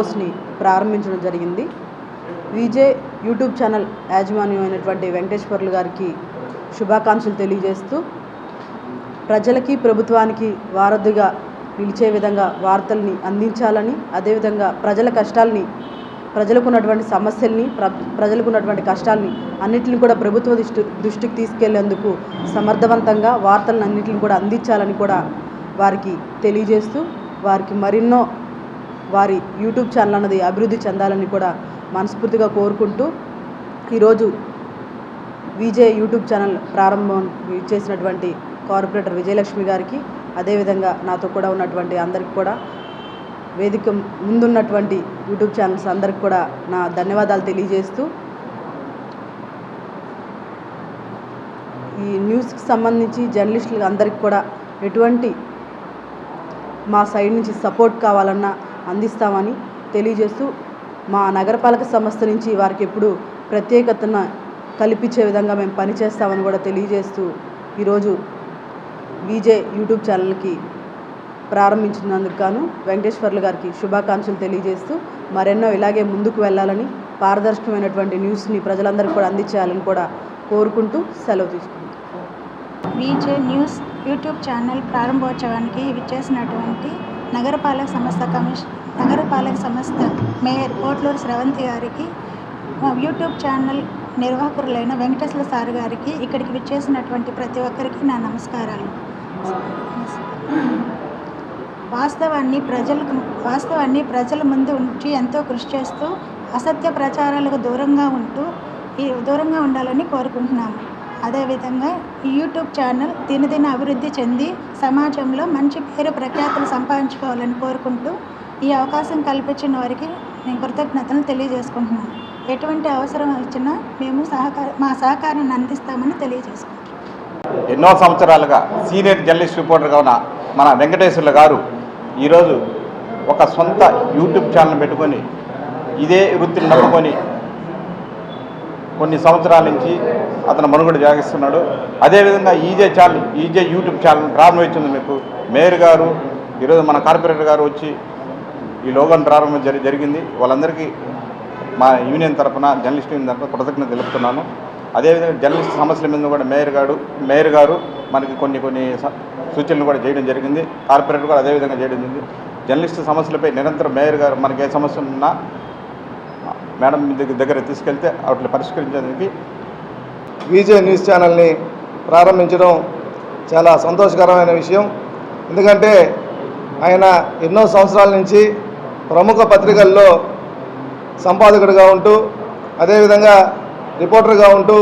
కోర్స్ని ప్రారంభించడం జరిగింది. VJ YouTube channel యాజమాన్యం అయినటువంటి వెంకటేశ్వర్లు గారికి శుభాకాంక్షలు తెలియజేస్తూ ప్రజలకి ప్రభుత్వానికి వారధిగా నిలిచే విధంగా వార్తల్ని అందించాలని అదేవిధంగా ప్రజల కష్టాల్ని ప్రజలకు ఉన్నటువంటి సమస్యల్ని ప్ర ప్రజలకు ఉన్నటువంటి కష్టాల్ని కూడా ప్రభుత్వ దృష్టి దృష్టికి తీసుకెళ్ళేందుకు సమర్థవంతంగా వార్తలను అన్నింటిని కూడా అందించాలని కూడా వారికి తెలియజేస్తూ వారికి మరెన్నో వారి యూట్యూబ్ ఛానల్ అన్నది అభివృద్ధి చెందాలని కూడా మనస్ఫూర్తిగా కోరుకుంటూ ఈరోజు విజే యూట్యూబ్ ఛానల్ ప్రారంభం చేసినటువంటి కార్పొరేటర్ విజయలక్ష్మి గారికి అదేవిధంగా నాతో కూడా ఉన్నటువంటి అందరికి కూడా వేదిక ముందున్నటువంటి యూట్యూబ్ ఛానల్స్ అందరికి కూడా నా ధన్యవాదాలు తెలియజేస్తూ ఈ న్యూస్కి సంబంధించి జర్నలిస్టులు అందరికి కూడా ఎటువంటి మా సైడ్ నుంచి సపోర్ట్ కావాలన్నా అందిస్తామని తెలియజేస్తూ మా నగరపాలక సంస్థ నుంచి వారికి ఎప్పుడు ప్రత్యేకతను కల్పించే విధంగా మేము పనిచేస్తామని కూడా తెలియజేస్తూ ఈరోజు విజే యూట్యూబ్ ఛానల్కి ప్రారంభించినందుకు గాను వెంకటేశ్వర్లు గారికి శుభాకాంక్షలు తెలియజేస్తూ మరెన్నో ఇలాగే ముందుకు వెళ్ళాలని పారదర్శకమైనటువంటి న్యూస్ని ప్రజలందరికీ కూడా అందించాలని కూడా కోరుకుంటూ సెలవు తీసుకుంటాం విజే న్యూస్ యూట్యూబ్ ఛానల్ ప్రారంభోత్సవానికి విచ్చేసినటువంటి నగరపాలక సంస్థ కమిషన్ నగరపాలక సంస్థ మేయర్ కోట్లూరు స్రవంతి గారికి యూట్యూబ్ ఛానల్ నిర్వాహకులైన వెంకటేశ్వర సార్ గారికి ఇక్కడికి విచ్చేసినటువంటి ప్రతి ఒక్కరికి నా నమస్కారాలు. వాస్తవాన్ని ప్రజలకు వాస్తవాన్ని ప్రజల ముందు ఉంచి ఎంతో కృషి చేస్తూ అసత్య ప్రచారాలకు దూరంగా ఉంటూ దూరంగా ఉండాలని కోరుకుంటున్నాము. అదేవిధంగా ఈ యూట్యూబ్ ఛానల్ దినదిన అభివృద్ధి చెంది సమాజంలో మంచి పేరు ప్రఖ్యాతులు సంపాదించుకోవాలని కోరుకుంటూ ఈ అవకాశం కల్పించిన వారికి నేను కృతజ్ఞతలు తెలియజేసుకుంటున్నాను. ఎటువంటి అవసరం వచ్చినా మేము సహకార మా సహకారాన్ని అందిస్తామని తెలియజేసుకుంటున్నాం ఎన్నో సంవత్సరాలుగా సీనియర్ జర్నలిస్ట్ రిపోర్టర్గా ఉన్న మన వెంకటేశ్వర్లు గారు ఈరోజు ఒక సొంత యూట్యూబ్ ఛానల్ పెట్టుకొని ఇదే వృత్తిని నమ్ముకొని కొన్ని సంవత్సరాల నుంచి అతను మనుగడ జాగిస్తున్నాడు. అదేవిధంగా EJ channel EJ YouTube channel ప్రారంభించింది మీకు. మేయర్ గారు ఈరోజు మన కార్పొరేటర్ గారు వచ్చి ఈ లోగన్ ప్రారంభం జరి జరిగింది. వాళ్ళందరికీ మా యూనియన్ తరఫున జర్నలిస్ట్ యూనియన్ తరఫున కృతజ్ఞత తెలుపుతున్నాను. అదేవిధంగా జర్నలిస్ట్ సమస్యల మీద కూడా మేయర్ గారు మేయర్ గారు మనకి కొన్ని కొన్ని స- సూచనలు కూడా చేయడం జరిగింది. కార్పొరేటర్ కూడా అదేవిధంగా చేయడం జరిగింది. జర్నలిస్ట్ సమస్యలపై నిరంతరం మేయర్ గారు మనకి ఏ సమస్య ఉన్నా మేడం దగ్గర దగ్గర తీసుకెళ్తే వాటిని పరిష్కరించడానికి విజే న్యూస్ ఛానల్ని ప్రారంభించడం చాలా సంతోషకరమైన విషయం. ఎందుకంటే ఆయన ఎన్నో సంవత్సరాల నుంచి ప్రముఖ పత్రికల్లో సంపాదకుడిగా ఉంటూ అదేవిధంగా రిపోర్టర్గా ఉంటూ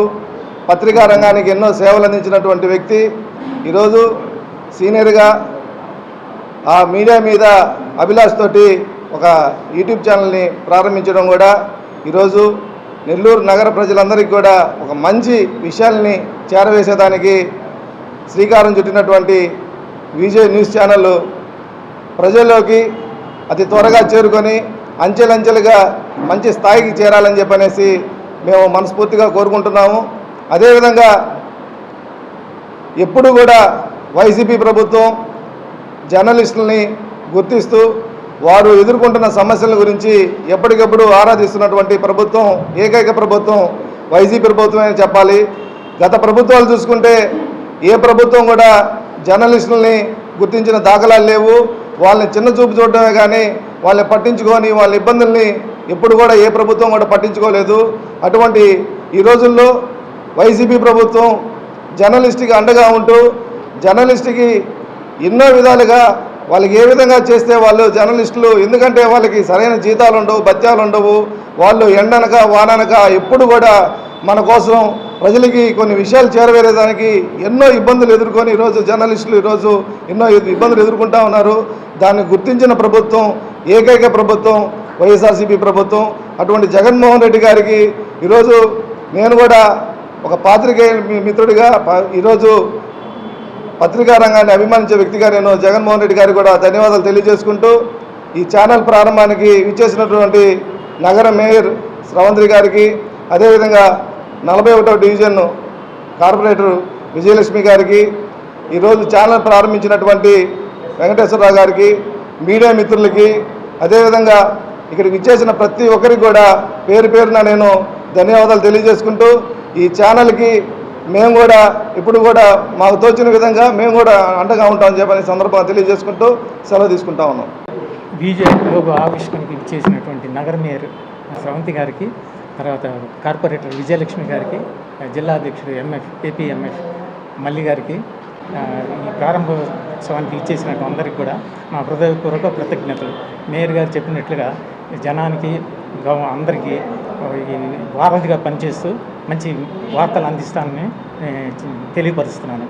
పత్రికా రంగానికి ఎన్నో సేవలు అందించినటువంటి వ్యక్తి. ఈరోజు సీనియర్గా ఆ మీడియా మీద అభిలాష్ తోటి ఒక యూట్యూబ్ ఛానల్ని ప్రారంభించడం కూడా ఈరోజు నెల్లూరు నగర ప్రజలందరికీ కూడా ఒక మంచి విషయాల్ని చేరవేసేదానికి శ్రీకారం చుట్టినటువంటి విజయ్ న్యూస్ ఛానల్ ప్రజల్లోకి అతి త్వరగా చేరుకొని అంచెలంచెలుగా మంచి స్థాయికి చేరాలని చెప్పనేసి మేము మనస్ఫూర్తిగా కోరుకుంటున్నాము. అదేవిధంగా ఎప్పుడు కూడా వైసీపీ ప్రభుత్వం జర్నలిస్టులని గుర్తిస్తూ వారు ఎదుర్కొంటున్న సమస్యల గురించి ఎప్పటికప్పుడు ఆరాధిస్తున్నటువంటి ప్రభుత్వం ఏకైక ప్రభుత్వం వైసీపీ ప్రభుత్వమే అని చెప్పాలి. గత ప్రభుత్వాలు చూసుకుంటే ఏ ప్రభుత్వం కూడా జర్నలిస్టులని గుర్తించిన దాఖలాలు లేవు. వాళ్ళని చిన్న చూపు చూడడమే కానీ వాళ్ళని పట్టించుకొని వాళ్ళ ఇబ్బందుల్ని ఎప్పుడు కూడా ఏ ప్రభుత్వం కూడా పట్టించుకోలేదు. అటువంటి ఈ రోజుల్లో వైసీపీ ప్రభుత్వం జర్నలిస్ట్కి అండగా ఉంటూ జర్నలిస్ట్కి ఎన్నో విధాలుగా వాళ్ళకి ఏ విధంగా చేస్తే వాళ్ళు జర్నలిస్టులు ఎందుకంటే వాళ్ళకి సరైన జీతాలు ఉండవు బత్యాలు ఉండవు వాళ్ళు ఎండనక వాననక ఎప్పుడు కూడా మన కోసం ప్రజలకి కొన్ని విషయాలు చేరవేరేదానికి ఎన్నో ఇబ్బందులు ఎదుర్కొని ఈరోజు జర్నలిస్టులు ఈరోజు ఎన్నో ఇబ్బందులు ఎదుర్కొంటూ ఉన్నారు. దాన్ని గుర్తించిన ప్రభుత్వం ఏకైక ప్రభుత్వం వైఎస్ఆర్సీపీ ప్రభుత్వం అటువంటి జగన్మోహన్ రెడ్డి గారికి ఈరోజు నేను కూడా ఒక పాత్రికేయ మీ- మిత్రుడిగా ఈరోజు పత్రికా రంగాన్ని అభిమానించే వ్యక్తిగా నేను జగన్మోహన్ రెడ్డి గారికి కూడా ధన్యవాదాలు తెలియజేసుకుంటూ ఈ ఛానల్ ప్రారంభానికి విచ్చేసినటువంటి నగర మేయర్ స్రవంతి గారికి అదేవిధంగా నలభై ఒకటో డివిజన్ కార్పొరేటర్ విజయలక్ష్మి గారికి ఈరోజు ఛానల్ ప్రారంభించినటువంటి వెంకటేశ్వరరావు గారికి మీడియా మిత్రులకి అదేవిధంగా ఇక్కడికి ఇచ్చేసిన ప్రతి ఒక్కరికి కూడా పేరు పేరున నేను ధన్యవాదాలు తెలియజేసుకుంటూ ఈ ఛానల్కి మేము కూడా ఇప్పుడు కూడా మాకు తోచిన విధంగా మేము కూడా అండగా ఉంటామని చెప్పని సందర్భంగా తెలియజేసుకుంటూ సెలవు తీసుకుంటా ఉన్నాం. బీజే లోగో ఆవిష్కరణకి ఇచ్చేసినటువంటి నగర మేయర్ స్రవంతి గారికి తర్వాత కార్పొరేటర్ విజయలక్ష్మి గారికి జిల్లా అధ్యక్షుడు ఎంఎఫ్ ఏపీఎంఎఫ్ మల్లి గారికి ఈ ప్రారంభోత్సవానికి ఇచ్చేసినట్టు అందరికీ కూడా మా హృదయపూర్వక కృతజ్ఞతలు. మేయర్ గారు చెప్పినట్లుగా జనానికి అందరికీ వారధిగా పనిచేస్తూ మంచి వార్తలు అందిస్తానని తెలియపరుస్తున్నాను.